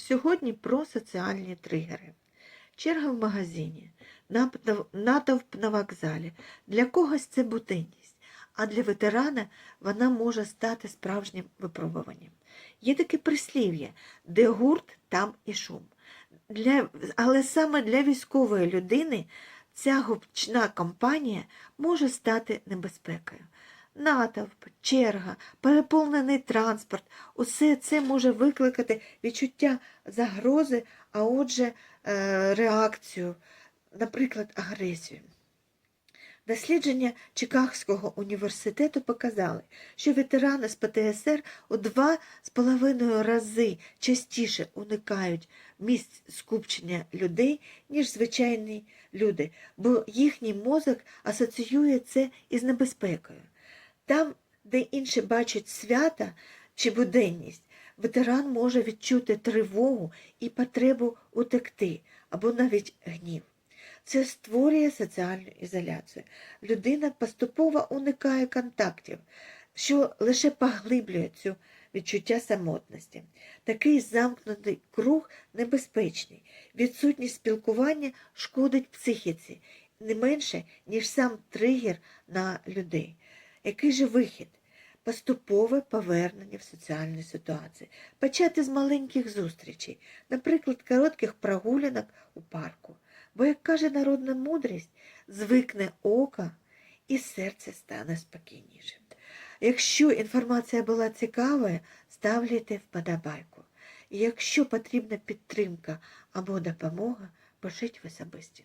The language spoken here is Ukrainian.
Сьогодні про соціальні тригери. Черга в магазині, натовп на вокзалі. Для когось це буденність, а для ветерана вона може стати справжнім випробуванням. Є таке прислів'я, де гурт, там і шум. Для, але саме для військової людини ця гучна кампанія може стати небезпекою. Натовп, черга, переповнений транспорт усе це може викликати відчуття загрози, а отже, е, реакцію, наприклад, агресію. Дослідження Чикагського університету показали, що ветерани з ПТСР у два з половиною рази частіше уникають місць скупчення людей, ніж звичайні люди, бо їхній мозок асоціює це із небезпекою. Там, де інші бачать свята чи буденність, ветеран може відчути тривогу і потребу утекти або навіть гнів. Це створює соціальну ізоляцію. Людина поступово уникає контактів, що лише поглиблює цю відчуття самотності. Такий замкнутий круг небезпечний. Відсутність спілкування шкодить психіці не менше, ніж сам тригер на людей. Який же вихід? Поступове повернення в соціальні ситуації. Почати з маленьких зустрічей, наприклад, коротких прогулянок у парку. Бо, як каже народна мудрість, звикне око і серце стане спокійнішим. Якщо інформація була цікавою, ставляйте вподобайку. Якщо потрібна підтримка або допомога, пишіть в особисті.